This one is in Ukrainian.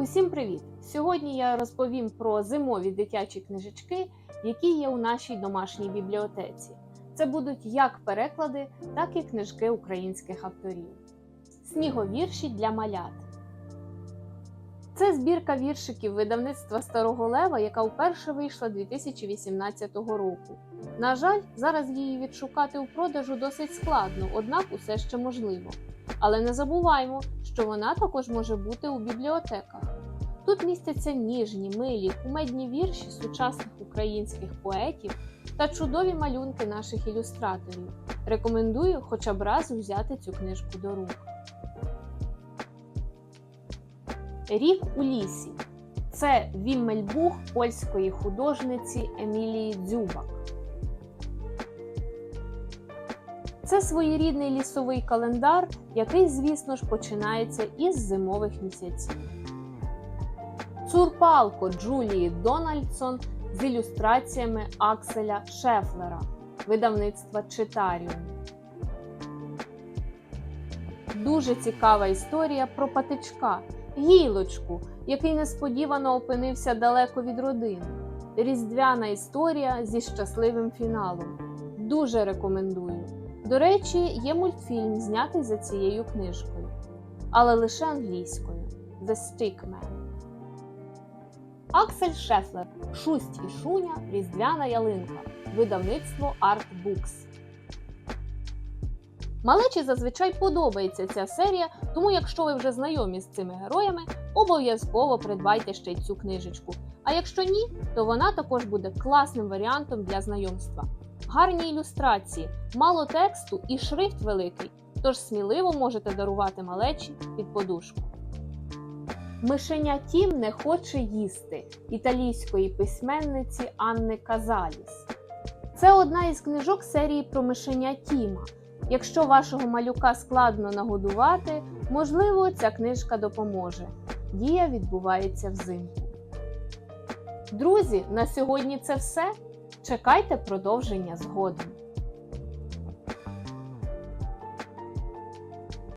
Усім привіт! Сьогодні я розповім про зимові дитячі книжечки, які є у нашій домашній бібліотеці. Це будуть як переклади, так і книжки українських авторів. Сніговірші для малят. Це збірка віршиків видавництва Старого Лева, яка вперше вийшла 2018 року. На жаль, зараз її відшукати у продажу досить складно, однак усе ще можливо. Але не забуваймо, що вона також може бути у бібліотеках. Тут містяться ніжні, милі, кумедні вірші сучасних українських поетів та чудові малюнки наших ілюстраторів. Рекомендую хоча б раз взяти цю книжку до рук. Рік у лісі це Віммельбух польської художниці Емілії Дзюбак. Це своєрідний лісовий календар, який, звісно ж, починається із зимових місяців. Цурпалко Джулії Дональдсон з ілюстраціями Акселя Шефлера видавництва Читаріум. Дуже цікава історія про патичка, гілочку, який несподівано опинився далеко від родини. Різдвяна історія зі щасливим фіналом. Дуже рекомендую. До речі, є мультфільм, знятий за цією книжкою, але лише англійською The Stickman. Аксель Шефлер Шусть і Шуня Різдвяна ялинка. Видавництво Art Books. Малечі зазвичай подобається ця серія, тому якщо ви вже знайомі з цими героями, обов'язково придбайте ще й цю книжечку. А якщо ні, то вона також буде класним варіантом для знайомства. Гарні ілюстрації, мало тексту і шрифт великий, тож сміливо можете дарувати малечі під подушку. Мишеня Тім не хоче їсти італійської письменниці Анни Казаліс. Це одна із книжок серії про мишеня Тіма. Якщо вашого малюка складно нагодувати, можливо, ця книжка допоможе. Дія відбувається взимку. Друзі, на сьогодні це все. Чекайте продовження згодом.